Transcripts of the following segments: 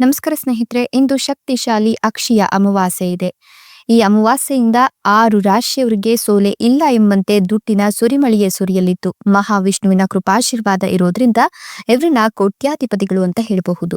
ನಮಸ್ಕಾರ ಸ್ನೇಹಿತರೆ, ಇಂದು ಶಕ್ತಿಶಾಲಿ ಅಕ್ಷಿಯ ಅಮಾವಾಸ್ಯೆ ಇದೆ. ಈ ಅಮಾವಾಸ್ಯೆಯಿಂದ ಆರು ರಾಶಿಯವರಿಗೆ ಸೋಲೆ ಇಲ್ಲ ಎಂಬಂತೆ ದುಡ್ಡಿನ ಸುರಿಮಳೆಯೇ ಸುರಿಯಲಿತ್ತು ಮಹಾವಿಷ್ಣುವಿನ ಕೃಪಾಶೀರ್ವಾದ ಇರೋದ್ರಿಂದ, ಇವರನ್ನ ಕೋಟ್ಯಾಧಿಪತಿಗಳು ಅಂತ ಹೇಳಬಹುದು.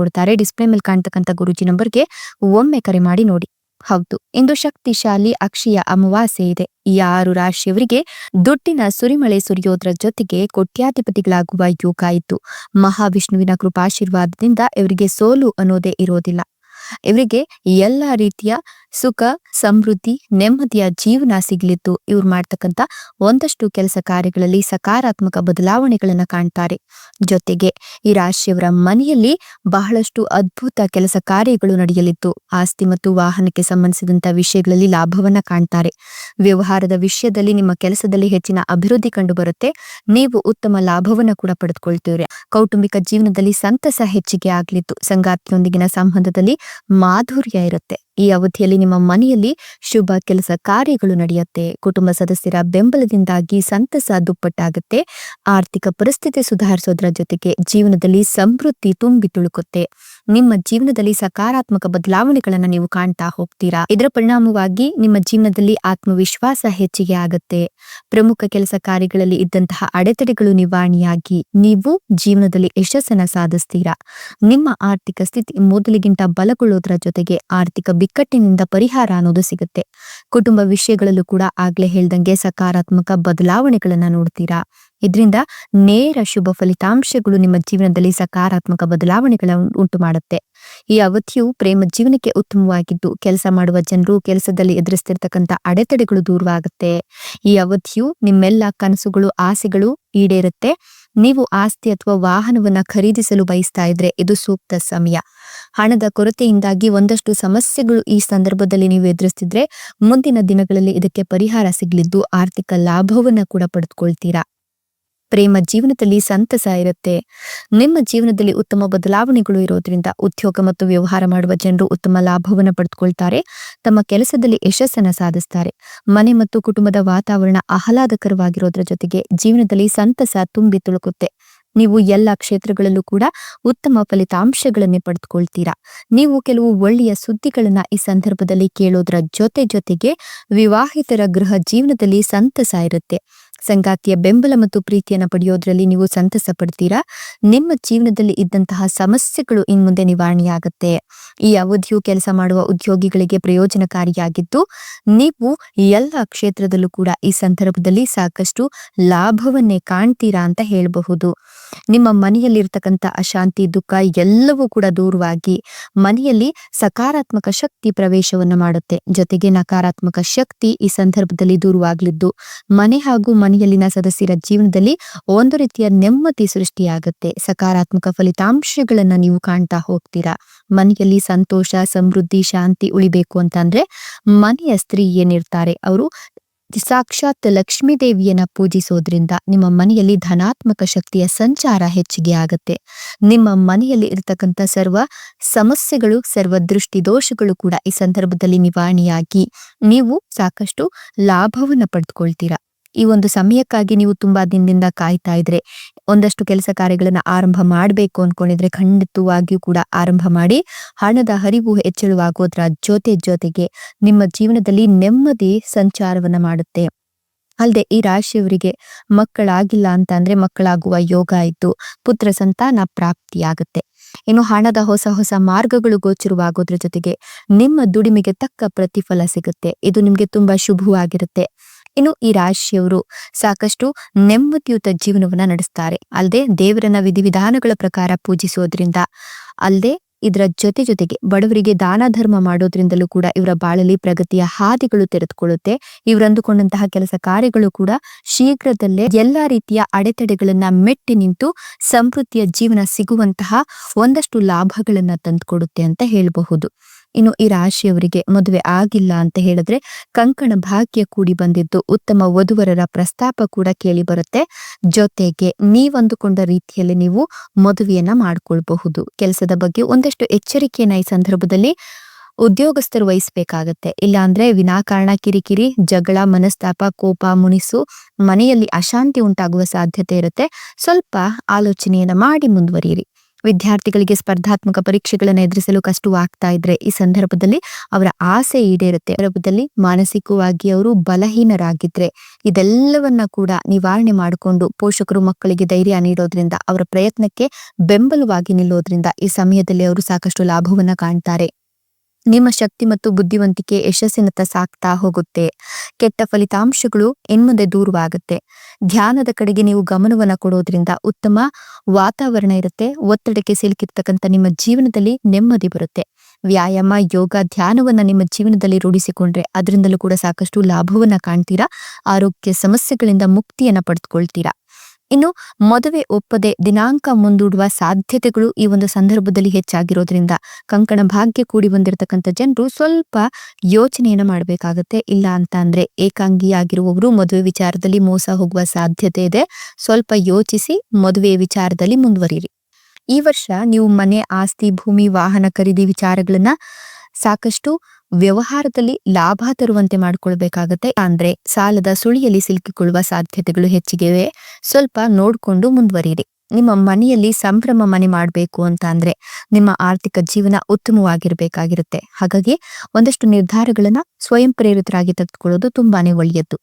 ಮಾಡಿಕೊಡ್ತಾರೆ ಡಿಸ್ಪ್ಲೇ ಮೇಲೆ ಕಾಣ್ತಕ್ಕಂಥ ಗುರುಜಿ ನಂಬರ್ಗೆ ಒಮ್ಮೆ ಕರೆ ಮಾಡಿ ನೋಡಿ. ಹೌದು, ಇಂದು ಶಕ್ತಿಶಾಲಿ ಅಕ್ಷಯ ಅಮಾವಾಸ್ಯೆ ಇದೆ. ಈ ಆರು ರಾಶಿಯವರಿಗೆ ದುಡ್ಡಿನ ಸುರಿಮಳೆ ಸುರಿಯೋದ್ರ ಜೊತೆಗೆ ಕೋಟ್ಯಾಧಿಪತಿಗಳಾಗುವ ಯೋಗ ಇತ್ತು ಮಹಾವಿಷ್ಣುವಿನ ಕೃಪಾಶೀರ್ವಾದದಿಂದ ಇವರಿಗೆ ಸೋಲು ಅನ್ನೋದೇ ಇರೋದಿಲ್ಲ. ಇವರಿಗೆ ಎಲ್ಲ ರೀತಿಯ ಸುಖ, ಸಮೃದ್ಧಿ, ನೆಮ್ಮದಿಯ ಜೀವನ ಸಿಗ್ಲಿತ್ತು ಇವ್ರು ಮಾಡ್ತಕ್ಕಂಥ ಒಂದಷ್ಟು ಕೆಲಸ ಕಾರ್ಯಗಳಲ್ಲಿ ಸಕಾರಾತ್ಮಕ ಬದಲಾವಣೆಗಳನ್ನ ಕಾಣ್ತಾರೆ. ಜೊತೆಗೆ ಈ ರಾಶಿಯವರ ಮನೆಯಲ್ಲಿ ಬಹಳಷ್ಟು ಅದ್ಭುತ ಕೆಲಸ ಕಾರ್ಯಗಳು ನಡೆಯಲಿತ್ತು ಆಸ್ತಿ ಮತ್ತು ವಾಹನಕ್ಕೆ ಸಂಬಂಧಿಸಿದಂತ ವಿಷಯಗಳಲ್ಲಿ ಲಾಭವನ್ನ ಕಾಣ್ತಾರೆ. ವ್ಯವಹಾರದ ವಿಷಯದಲ್ಲಿ ನಿಮ್ಮ ಕೆಲಸದಲ್ಲಿ ಹೆಚ್ಚಿನ ಅಭಿವೃದ್ಧಿ ಕಂಡು ಬರುತ್ತೆ ನೀವು ಉತ್ತಮ ಲಾಭವನ್ನ ಕೂಡ ಪಡೆದುಕೊಳ್ತೀರಿ ಕೌಟುಂಬಿಕ ಜೀವನದಲ್ಲಿ ಸಂತಸ ಹೆಚ್ಚಿಗೆ ಆಗ್ಲಿತ್ತು ಸಂಗಾತಿಯೊಂದಿಗಿನ ಸಂಬಂಧದಲ್ಲಿ ಮಾಧುರ್ಯ ಇರುತ್ತೆ. ಈ ಅವಧಿಯಲ್ಲಿ ನಿಮ್ಮ ಮನೆಯಲ್ಲಿ ಶುಭ ಕೆಲಸ ಕಾರ್ಯಗಳು ನಡೆಯುತ್ತೆ. ಕುಟುಂಬ ಸದಸ್ಯರ ಬೆಂಬಲದಿಂದಾಗಿ ಸಂತಸ ದುಪ್ಪಟ್ಟಾಗುತ್ತೆ. ಆರ್ಥಿಕ ಪರಿಸ್ಥಿತಿ ಸುಧಾರಿಸೋದ್ರ ಜೊತೆಗೆ ಜೀವನದಲ್ಲಿ ಸಮೃದ್ಧಿ ತುಂಬಿ ತುಳುಕುತ್ತೆ. ನಿಮ್ಮ ಜೀವನದಲ್ಲಿ ಸಕಾರಾತ್ಮಕ ಬದಲಾವಣೆಗಳನ್ನ ನೀವು ಕಾಣ್ತಾ ಹೋಗ್ತೀರಾ? ಇದರ ಪರಿಣಾಮವಾಗಿ ನಿಮ್ಮ ಜೀವನದಲ್ಲಿ ಆತ್ಮವಿಶ್ವಾಸ ಹೆಚ್ಚಿಗೆ ಆಗುತ್ತೆ. ಪ್ರಮುಖ ಕೆಲಸ ಕಾರ್ಯಗಳಲ್ಲಿ ಇದ್ದಂತಹ ಅಡೆತಡೆಗಳು ನಿವಾರಣೆಯಾಗಿ ನೀವು ಜೀವನದಲ್ಲಿ ಯಶಸ್ಸನ್ನ ಸಾಧಿಸ್ತೀರಾ? ನಿಮ್ಮ ಆರ್ಥಿಕ ಸ್ಥಿತಿ ಮೊದಲಿಗಿಂತ ಬಲಗೊಳ್ಳೋದ್ರ ಜೊತೆಗೆ ಆರ್ಥಿಕ ಬಿಕ್ಕಟ್ಟಿನಿಂದ ಪರಿಹಾರ ಅನ್ನೋದು ಸಿಗುತ್ತೆ. ಕುಟುಂಬ ವಿಷಯಗಳಲ್ಲೂ ಕೂಡ ಆಗ್ಲೇ ಹೇಳ್ದಂಗೆ ಸಕಾರಾತ್ಮಕ ಬದಲಾವಣೆಗಳನ್ನ ನೋಡ್ತೀರಾ? ಇದರಿಂದ ನೇರ ಶುಭ ಫಲಿತಾಂಶಗಳು ನಿಮ್ಮ ಜೀವನದಲ್ಲಿ ಸಕಾರಾತ್ಮಕ ಬದಲಾವಣೆಗಳ ಉಂಟು ಮಾಡುತ್ತೆ. ಈ ಅವಧಿಯು ಪ್ರೇಮ ಜೀವನಕ್ಕೆ ಉತ್ತಮವಾಗಿದ್ದು, ಕೆಲಸ ಮಾಡುವ ಜನರು ಕೆಲಸದಲ್ಲಿ ಎದುರಿಸ್ತಿರ್ತಕ್ಕಂಥ ಅಡೆತಡೆಗಳು ದೂರವಾಗುತ್ತೆ. ಈ ಅವಧಿಯು ನಿಮ್ಮೆಲ್ಲ ಕನಸುಗಳು, ಆಸೆಗಳು ಈಡೇರುತ್ತೆ. ನೀವು ಆಸ್ತಿ ಅಥವಾ ವಾಹನವನ್ನ ಖರೀದಿಸಲು ಬಯಸ್ತಾ ಇದ್ರೆ ಇದು ಸೂಕ್ತ ಸಮಯ. ಹಣದ ಕೊರತೆಯಿಂದಾಗಿ ಒಂದಷ್ಟು ಸಮಸ್ಯೆಗಳು ಈ ಸಂದರ್ಭದಲ್ಲಿ ನೀವು ಎದುರಿಸ್ತಿದ್ರೆ ಮುಂದಿನ ದಿನಗಳಲ್ಲಿ ಇದಕ್ಕೆ ಪರಿಹಾರ ಸಿಗ್ಲಿದ್ದು ಆರ್ಥಿಕ ಲಾಭವನ್ನ ಕೂಡ ಪಡೆದುಕೊಳ್ತೀರಾ. ಪ್ರೇಮ ಜೀವನದಲ್ಲಿ ಸಂತಸ ಇರುತ್ತೆ. ನಿಮ್ಮ ಜೀವನದಲ್ಲಿ ಉತ್ತಮ ಬದಲಾವಣೆಗಳು ಇರೋದ್ರಿಂದ ಉದ್ಯೋಗ ಮತ್ತು ವ್ಯವಹಾರ ಮಾಡುವ ಜನರು ಉತ್ತಮ ಲಾಭವನ್ನು ಪಡೆದುಕೊಳ್ತಾರೆ ತಮ್ಮ ಕೆಲಸದಲ್ಲಿ ಯಶಸ್ಸನ್ನು ಸಾಧಿಸ್ತಾರೆ. ಮನೆ ಮತ್ತು ಕುಟುಂಬದ ವಾತಾವರಣ ಆಹ್ಲಾದಕರವಾಗಿರೋದ್ರ ಜೊತೆಗೆ ಜೀವನದಲ್ಲಿ ಸಂತಸ ತುಂಬಿ ತುಳುಕುತ್ತೆ. ನೀವು ಎಲ್ಲ ಕ್ಷೇತ್ರಗಳಲ್ಲೂ ಕೂಡ ಉತ್ತಮ ಫಲಿತಾಂಶಗಳನ್ನೇ ಪಡೆದುಕೊಳ್ತೀರಾ ನೀವು ಕೆಲವು ಒಳ್ಳೆಯ ಸುದ್ದಿಗಳನ್ನ ಈ ಸಂದರ್ಭದಲ್ಲಿ ಕೇಳೋದ್ರ ಜೊತೆ ಜೊತೆಗೆ ವಿವಾಹಿತರ ಗೃಹ ಜೀವನದಲ್ಲಿ ಸಂತಸ ಇರುತ್ತೆ. ಸಂಗಾತಿಯ ಬೆಂಬಲ ಮತ್ತು ಪ್ರೀತಿಯನ್ನು ಪಡೆಯೋದ್ರಲ್ಲಿ ನೀವು ಸಂತಸ ಪಡ್ತೀರಾ ನಿಮ್ಮ ಜೀವನದಲ್ಲಿ ಇದ್ದಂತಹ ಸಮಸ್ಯೆಗಳು ಇನ್ಮುಂದೆ ನಿವಾರಣೆಯಾಗುತ್ತೆ. ಈ ಅವಧಿಯು ಕೆಲಸ ಮಾಡುವ ಉದ್ಯೋಗಿಗಳಿಗೆ ಪ್ರಯೋಜನಕಾರಿಯಾಗಿದ್ದು, ನೀವು ಎಲ್ಲ ಕ್ಷೇತ್ರದಲ್ಲೂ ಕೂಡ ಈ ಸಂದರ್ಭದಲ್ಲಿ ಸಾಕಷ್ಟು ಲಾಭವನ್ನೇ ಕಾಣ್ತೀರಾ ಅಂತ ಹೇಳಬಹುದು. ನಿಮ್ಮ ಮನೆಯಲ್ಲಿರ್ತಕ್ಕಂಥ ಅಶಾಂತಿ, ದುಃಖ ಎಲ್ಲವೂ ಕೂಡ ದೂರವಾಗಿ ಮನೆಯಲ್ಲಿ ಸಕಾರಾತ್ಮಕ ಶಕ್ತಿ ಪ್ರವೇಶವನ್ನು ಮಾಡುತ್ತೆ. ಜೊತೆಗೆ ನಕಾರಾತ್ಮಕ ಶಕ್ತಿ ಈ ಸಂದರ್ಭದಲ್ಲಿ ದೂರವಾಗಲಿದ್ದು ಮನೆ ಹಾಗೂ ಮನೆಯಲ್ಲಿನ ಸದಸ್ಯರ ಜೀವನದಲ್ಲಿ ಒಂದು ರೀತಿಯ ನೆಮ್ಮದಿ ಸೃಷ್ಟಿಯಾಗುತ್ತೆ. ಸಕಾರಾತ್ಮಕ ಫಲಿತಾಂಶಗಳನ್ನ ನೀವು ಕಾಣ್ತಾ ಹೋಗ್ತೀರಾ? ಮನೆಯಲ್ಲಿ ಸಂತೋಷ, ಸಮೃದ್ಧಿ, ಶಾಂತಿ ಉಳಿಬೇಕು ಅಂತಂದ್ರೆ ಮನೆಯ ಸ್ತ್ರೀ ಏನಿರ್ತಾರೆ ಅವರು ಸಾಕ್ಷಾತ್ ಲಕ್ಷ್ಮೀ ದೇವಿಯನ್ನ ಪೂಜಿಸೋದ್ರಿಂದ ನಿಮ್ಮ ಮನೆಯಲ್ಲಿ ಧನಾತ್ಮಕ ಶಕ್ತಿಯ ಸಂಚಾರ ಹೆಚ್ಚಿಗೆ ಆಗುತ್ತೆ. ನಿಮ್ಮ ಮನೆಯಲ್ಲಿ ಇರತಕ್ಕಂಥ ಸರ್ವ ಸಮಸ್ಯೆಗಳು, ಸರ್ವ ದೃಷ್ಟಿ ದೋಷಗಳು ಕೂಡ ಈ ಸಂದರ್ಭದಲ್ಲಿ ನಿವಾರಣೆಯಾಗಿ ನೀವು ಸಾಕಷ್ಟು ಲಾಭವನ್ನ ಪಡೆದುಕೊಳ್ತೀರಾ ಈ ಒಂದು ಸಮಯಕ್ಕಾಗಿ ನೀವು ತುಂಬಾ ದಿನದಿಂದ ಕಾಯ್ತಾ ಇದ್ರೆ, ಒಂದಷ್ಟು ಕೆಲಸ ಕಾರ್ಯಗಳನ್ನ ಆರಂಭ ಮಾಡಬೇಕು ಅನ್ಕೊಂಡಿದ್ರೆ ಖಂಡಿತವಾಗಿಯೂ ಕೂಡ ಆರಂಭ ಮಾಡಿ, ಹಣದ ಹರಿವು ಹೆಚ್ಚಳವಾಗೋದ್ರ ಜೊತೆ ಜೊತೆಗೆ ನಿಮ್ಮ ಜೀವನದಲ್ಲಿ ನೆಮ್ಮದಿ ಸಂಚಾರವನ್ನ ಮಾಡುತ್ತೆ. ಅಲ್ಲದೆ ಈ ರಾಶಿಯವರಿಗೆ ಮಕ್ಕಳಾಗಿಲ್ಲ ಅಂತ ಅಂದ್ರೆ ಮಕ್ಕಳಾಗುವ ಯೋಗ ಇದ್ದು ಪುತ್ರ ಸಂತಾನ ಪ್ರಾಪ್ತಿಯಾಗುತ್ತೆ. ಇನ್ನು ಹಣದ ಹೊಸ ಹೊಸ ಮಾರ್ಗಗಳು ಗೋಚರವಾಗೋದ್ರ ಜೊತೆಗೆ ನಿಮ್ಮ ದುಡಿಮೆಗೆ ತಕ್ಕ ಪ್ರತಿಫಲ ಸಿಗುತ್ತೆ. ಇದು ನಿಮ್ಗೆ ತುಂಬಾ ಶುಭವಾಗಿರುತ್ತೆ. ಇನ್ನು ಈ ರಾಶಿಯವರು ಸಾಕಷ್ಟು ನೆಮ್ಮದಿಯುತ ಜೀವನವನ್ನ ನಡೆಸ್ತಾರೆ. ಅಲ್ಲದೆ ದೇವರನ್ನ ವಿಧಿವಿಧಾನಗಳ ಪ್ರಕಾರ ಪೂಜಿಸೋದ್ರಿಂದ ಅಲ್ಲದೆ ಇದರ ಜೊತೆ ಜೊತೆಗೆ ಬಡವರಿಗೆ ದಾನ ಧರ್ಮ ಮಾಡೋದ್ರಿಂದಲೂ ಕೂಡ ಇವರ ಬಾಳಲ್ಲಿ ಪ್ರಗತಿಯ ಹಾದಿಗಳು ತೆರೆದುಕೊಳ್ಳುತ್ತೆ. ಇವರು ಅಂದುಕೊಂಡಂತಹ ಕೆಲಸ ಕಾರ್ಯಗಳು ಕೂಡ ಶೀಘ್ರದಲ್ಲೇ ಎಲ್ಲಾ ರೀತಿಯ ಅಡೆತಡೆಗಳನ್ನ ಮೆಟ್ಟಿ ನಿಂತು ಸಮೃದ್ಧಿಯ ಜೀವನ ಸಿಗುವಂತಹ ಒಂದಷ್ಟು ಲಾಭಗಳನ್ನ ತಂದುಕೊಡುತ್ತೆ ಅಂತ ಹೇಳಬಹುದು. ಇನ್ನು ಈ ರಾಶಿಯವರಿಗೆ ಮದುವೆ ಆಗಿಲ್ಲ ಅಂತ ಹೇಳಿದ್ರೆ ಕಂಕಣ ಭಾಗ್ಯ ಕೂಡಿ ಬಂದಿದ್ದು ಉತ್ತಮ ವಧುವರರ ಪ್ರಸ್ತಾಪ ಕೂಡ ಕೇಳಿ ಬರುತ್ತೆ. ಜೊತೆಗೆ ನೀವಂದುಕೊಂಡ ರೀತಿಯಲ್ಲಿ ನೀವು ಮದುವೆಯನ್ನ ಮಾಡ್ಕೊಳ್ಬಹುದು. ಕೆಲಸದ ಬಗ್ಗೆ ಒಂದಷ್ಟು ಎಚ್ಚರಿಕೆಯನ್ನ ಈ ಸಂದರ್ಭದಲ್ಲಿ ಉದ್ಯೋಗಸ್ಥರು ವಹಿಸಬೇಕಾಗತ್ತೆ. ಇಲ್ಲ ಅಂದ್ರೆ ವಿನಾಕಾರಣ ಕಿರಿಕಿರಿ, ಜಗಳ, ಮನಸ್ತಾಪ, ಕೋಪ, ಮುನಿಸು ಮನೆಯಲ್ಲಿ ಅಶಾಂತಿ ಉಂಟಾಗುವ ಸಾಧ್ಯತೆ ಇರುತ್ತೆ. ಸ್ವಲ್ಪ ಆಲೋಚನೆಯನ್ನ ಮಾಡಿ ಮುಂದುವರಿಯಿರಿ. ವಿದ್ಯಾರ್ಥಿಗಳಿಗೆ ಸ್ಪರ್ಧಾತ್ಮಕ ಪರೀಕ್ಷೆಗಳನ್ನು ಎದುರಿಸಲು ಕಷ್ಟವಾಗ್ತಾ ಇದ್ರೆ ಈ ಸಂದರ್ಭದಲ್ಲಿ ಅವರ ಆಸೆ ಈಡೇರುತ್ತೆ. ಸಂದರ್ಭದಲ್ಲಿ ಮಾನಸಿಕವಾಗಿ ಅವರು ಬಲಹೀನರಾಗಿದ್ರೆ ಇದೆಲ್ಲವನ್ನ ಕೂಡ ನಿವಾರಣೆ ಮಾಡಿಕೊಂಡು ಪೋಷಕರು ಮಕ್ಕಳಿಗೆ ಧೈರ್ಯ ನೀಡೋದ್ರಿಂದ, ಅವರ ಪ್ರಯತ್ನಕ್ಕೆ ಬೆಂಬಲವಾಗಿ ನಿಲ್ಲೋದ್ರಿಂದ ಈ ಸಮಯದಲ್ಲಿ ಅವರು ಸಾಕಷ್ಟು ಲಾಭವನ್ನ ಕಾಣ್ತಾರೆ. ನಿಮ್ಮ ಶಕ್ತಿ ಮತ್ತು ಬುದ್ಧಿವಂತಿಕೆ ಯಶಸ್ಸಿನತ್ತ ಸಾಕ್ತಾ ಹೋಗುತ್ತೆ. ಕೆಟ್ಟ ಫಲಿತಾಂಶಗಳು ಇನ್ಮುಂದೆ ದೂರವಾಗುತ್ತೆ. ಧ್ಯಾನದ ಕಡೆಗೆ ನೀವು ಗಮನವನ್ನ ಕೊಡೋದ್ರಿಂದ ಉತ್ತಮ ವಾತಾವರಣ ಇರುತ್ತೆ. ಒತ್ತಡಕ್ಕೆ ಸಿಲುಕಿರ್ತಕ್ಕಂಥ ನಿಮ್ಮ ಜೀವನದಲ್ಲಿ ನೆಮ್ಮದಿ ಬರುತ್ತೆ. ವ್ಯಾಯಾಮ, ಯೋಗ, ಧ್ಯಾನವನ್ನ ನಿಮ್ಮ ಜೀವನದಲ್ಲಿ ರೂಢಿಸಿಕೊಂಡ್ರೆ ಅದರಿಂದಲೂ ಕೂಡ ಸಾಕಷ್ಟು ಲಾಭವನ್ನ ಕಾಣ್ತೀರಾ? ಆರೋಗ್ಯ ಸಮಸ್ಯೆಗಳಿಂದ ಮುಕ್ತಿಯನ್ನ ಪಡೆದುಕೊಳ್ತೀರಾ? ಇನ್ನು ಮದುವೆ ಒಪ್ಪದೆ ದಿನಾಂಕ ಮುಂದೂಡುವ ಸಾಧ್ಯತೆಗಳು ಈ ಒಂದು ಸಂದರ್ಭದಲ್ಲಿ ಹೆಚ್ಚಾಗಿರೋದ್ರಿಂದ ಕಂಕಣ ಭಾಗ್ಯ ಕೂಡಿ ಬಂದಿರತಕ್ಕಂಥ ಜನರು ಸ್ವಲ್ಪ ಯೋಚನೆಯನ್ನು ಮಾಡಬೇಕಾಗತ್ತೆ. ಇಲ್ಲ ಅಂತ ಅಂದ್ರೆ ಏಕಾಂಗಿಯಾಗಿರುವವರು ಮದುವೆ ವಿಚಾರದಲ್ಲಿ ಮೋಸ ಹೋಗುವ ಸಾಧ್ಯತೆ ಇದೆ. ಸ್ವಲ್ಪ ಯೋಚಿಸಿ ಮದುವೆ ವಿಚಾರದಲ್ಲಿ ಮುಂದುವರಿರಿ ಈ ವರ್ಷ ನೀವು ಮನೆ, ಆಸ್ತಿ, ಭೂಮಿ, ವಾಹನ ಖರೀದಿ ವಿಚಾರಗಳನ್ನ ಸಾಕಷ್ಟು ವ್ಯವಹಾರದಲ್ಲಿ ಲಾಭ ತರುವಂತೆ ಮಾಡಿಕೊಳ್ಬೇಕಾಗತ್ತೆ. ಅಂದ್ರೆ ಸಾಲದ ಸುಳಿಯಲ್ಲಿ ಸಿಲುಕಿಕೊಳ್ಳುವ ಸಾಧ್ಯತೆಗಳು ಹೆಚ್ಚಿಗೆವೆ. ಸ್ವಲ್ಪ ನೋಡ್ಕೊಂಡು ಮುಂದುವರಿಯಿರಿ. ನಿಮ್ಮ ಮನೆಯಲ್ಲಿ ಸಂಭ್ರಮ ಮನೆ ಮಾಡಬೇಕು ಅಂತ ಅಂದ್ರೆ ನಿಮ್ಮ ಆರ್ಥಿಕ ಜೀವನ ಉತ್ತಮವಾಗಿರ್ಬೇಕಾಗಿರುತ್ತೆ. ಹಾಗಾಗಿ ಒಂದಷ್ಟು ನಿರ್ಧಾರಗಳನ್ನ ಸ್ವಯಂ ಪ್ರೇರಿತರಾಗಿ ತೆಗೆದುಕೊಳ್ಳೋದು ತುಂಬಾನೇ ಒಳ್ಳೆಯದ್ದು.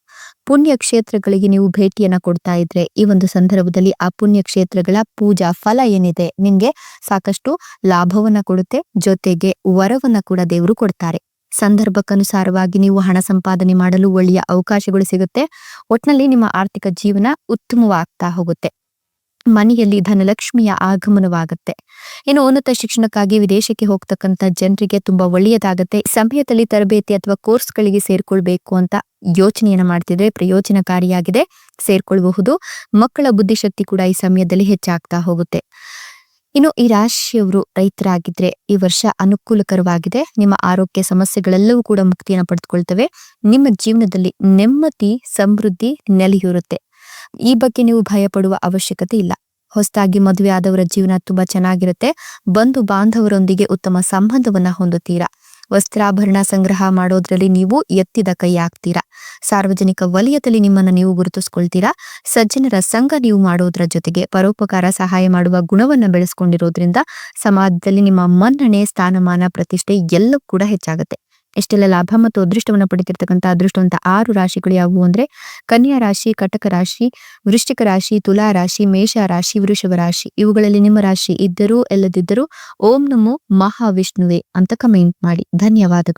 ಪುಣ್ಯ ಕ್ಷೇತ್ರಗಳಿಗೆ ನೀವು ಭೇಟಿಯನ್ನ ಕೊಡ್ತಾ ಇದ್ರೆ ಈ ಒಂದು ಸಂದರ್ಭದಲ್ಲಿ ಆ ಪುಣ್ಯ ಕ್ಷೇತ್ರಗಳ ಪೂಜಾ ಫಲ ಏನಿದೆ ನಿಮ್ಗೆ ಸಾಕಷ್ಟು ಲಾಭವನ್ನ ಕೊಡುತ್ತೆ. ಜೊತೆಗೆ ವರವನ್ನ ಕೂಡ ದೇವರು ಕೊಡ್ತಾರೆ. ಸಂದರ್ಭಕ್ಕನುಸಾರವಾಗಿ ನೀವು ಹಣ ಸಂಪಾದನೆ ಮಾಡಲು ಒಳ್ಳೆಯ ಅವಕಾಶಗಳು ಸಿಗುತ್ತೆ. ಒಟ್ನಲ್ಲಿ ನಿಮ್ಮ ಆರ್ಥಿಕ ಜೀವನ ಉತ್ತಮವಾಗ್ತಾ ಹೋಗುತ್ತೆ. ಮನೆಯಲ್ಲಿ ಧನಲಕ್ಷ್ಮಿಯ ಆಗಮನವಾಗುತ್ತೆ. ಇನ್ನು ಉನ್ನತ ಶಿಕ್ಷಣಕ್ಕಾಗಿ ವಿದೇಶಕ್ಕೆ ಹೋಗ್ತಕ್ಕಂಥ ಜನರಿಗೆ ತುಂಬಾ ಒಳ್ಳೆಯದಾಗತ್ತೆ. ಸಮಯದಲ್ಲಿ ತರಬೇತಿ ಅಥವಾ ಕೋರ್ಸ್ಗಳಿಗೆ ಸೇರ್ಕೊಳ್ಬೇಕು ಅಂತ ಯೋಚನೆಯನ್ನ ಮಾಡ್ತಿದ್ರೆ ಪ್ರಯೋಜನಕಾರಿಯಾಗಿದೆ. ಸೇರ್ಕೊಳ್ಬಹುದು. ಮಕ್ಕಳ ಬುದ್ಧಿಶಕ್ತಿ ಕೂಡ ಈ ಸಮಯದಲ್ಲಿ ಹೆಚ್ಚಾಗ್ತಾ ಹೋಗುತ್ತೆ. ಇನ್ನು ಈ ರಾಶಿಯವರು ರೈತರಾಗಿದ್ರೆ ಈ ವರ್ಷ ಅನುಕೂಲಕರವಾಗಿದೆ. ನಿಮ್ಮ ಆರೋಗ್ಯ ಸಮಸ್ಯೆಗಳೆಲ್ಲವೂ ಕೂಡ ಮುಕ್ತಿಯನ್ನು ಪಡೆದುಕೊಳ್ತವೆ. ನಿಮ್ಮ ಜೀವನದಲ್ಲಿ ನೆಮ್ಮದಿ, ಸಮೃದ್ಧಿ ನೆಲೆಯೂರುತ್ತೆ. ಈ ಬಗ್ಗೆ ನೀವು ಭಯ ಪಡುವ ಅವಶ್ಯಕತೆ ಇಲ್ಲ. ಹೊಸದಾಗಿ ಮದುವೆ ಆದವರ ಜೀವನ ತುಂಬಾ ಚೆನ್ನಾಗಿರುತ್ತೆ. ಬಂಧು ಬಾಂಧವರೊಂದಿಗೆ ಉತ್ತಮ ಸಂಬಂಧವನ್ನ ಹೊಂದುತ್ತೀರಾ? ವಸ್ತ್ರಾಭರಣ ಸಂಗ್ರಹ ಮಾಡೋದ್ರಲ್ಲಿ ನೀವು ಎತ್ತಿದ ಕೈ ಆಗ್ತೀರಾ ಸಾರ್ವಜನಿಕ ವಲಯದಲ್ಲಿ ನಿಮ್ಮನ್ನ ನೀವು ಗುರುತಿಸ್ಕೊಳ್ತೀರಾ? ಸಜ್ಜನರ ಸಂಘ ನೀವು ಮಾಡೋದ್ರ ಜೊತೆಗೆ ಪರೋಪಕಾರ ಸಹಾಯ ಮಾಡುವ ಗುಣವನ್ನ ಬೆಳೆಸ್ಕೊಂಡಿರೋದ್ರಿಂದ ಸಮಾಜದಲ್ಲಿ ನಿಮ್ಮ ಮನ್ನಣೆ, ಸ್ಥಾನಮಾನ, ಪ್ರತಿಷ್ಠೆ ಎಲ್ಲವೂ ಕೂಡ ಹೆಚ್ಚಾಗುತ್ತೆ. ಇಷ್ಟೆಲ್ಲ ಲಾಭ ಮತ್ತು ಅದೃಷ್ಟವನ್ನು ಪಡೆದಿರ್ತಕ್ಕಂಥ ಅದೃಷ್ಟವಂತ ಆರು ರಾಶಿಗಳು ಯಾವುವು ಅಂದ್ರೆ ಕನ್ಯಾ ರಾಶಿ, ಕಟಕ ರಾಶಿ, ವೃಶ್ಚಿಕ ರಾಶಿ, ತುಲಾ ರಾಶಿ, ಮೇಷ ರಾಶಿ, ವೃಷಭ ರಾಶಿ. ಇವುಗಳಲ್ಲಿ ನಿಮ್ಮ ರಾಶಿ ಇದ್ದರೂ, ಎಲ್ಲದಿದ್ದರೂ ಓಂ ನಮೋ ಮಹಾವಿಷ್ಣುವೆ ಅಂತ ಕಮೆಂಟ್ ಮಾಡಿ. ಧನ್ಯವಾದಗಳು.